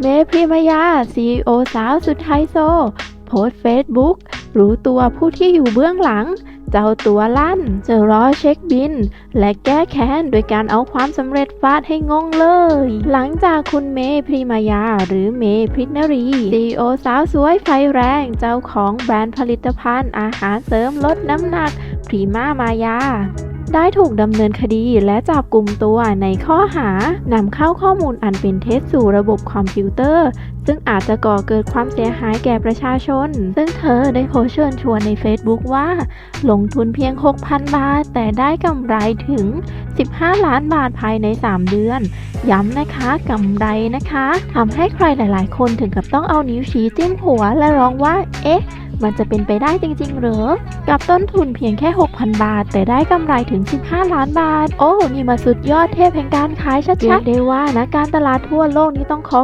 เมพริมายาซีโอสาวสุดไฮโซ โพสเฟซบุ๊กรู้ตัวผู้ที่อยู่เบื้องหลัง เจ้าตัวลั่นจะรอเช็คบิน และแก้แค้นโดยการเอาความสำเร็จฟาดให้งงเลย หลังจากคุณเมพริมายา หรือเมพริตนรีซีโอสาวสวยไฟแรง เจ้าของแบรนด์ผลิตภัณฑ์อาหารเสริมลดน้ำหนักพรีมามายา ได้ถูกดำเนินคดีและจับกลุ่มตัวในข้อหานำเข้าข้อมูลอันเป็นเท็จสู่ระบบคอมพิวเตอร์ ซึ่งอาจจะก่อเกิดความเสียหายแก่ประชาชน ซึ่งเธอได้โพสต์เชิญชวนใน Facebook ว่า ลงทุนเพียง 6,000 บาท แต่ได้กำไรถึง 15 ล้านบาทภายใน 3 เดือน ย้ำนะคะกำไรนะคะทำให้ใครหลาย ๆ คนถึงกับต้องเอานิ้วชี้จิ้มหัวและร้องว่า เอ๊ะ มันจะเป็นไปได้จริง ๆ หรือ กับต้นทุนเพียงแค่ 6,000 บาท แต่ได้กำไรถึง 15 ล้านบาท โอ้ นี่มาสุดยอดเทพแห่งการขายชัดๆเรียกได้ว่านะการตลาดทั่วโลกนี้ต้องขอ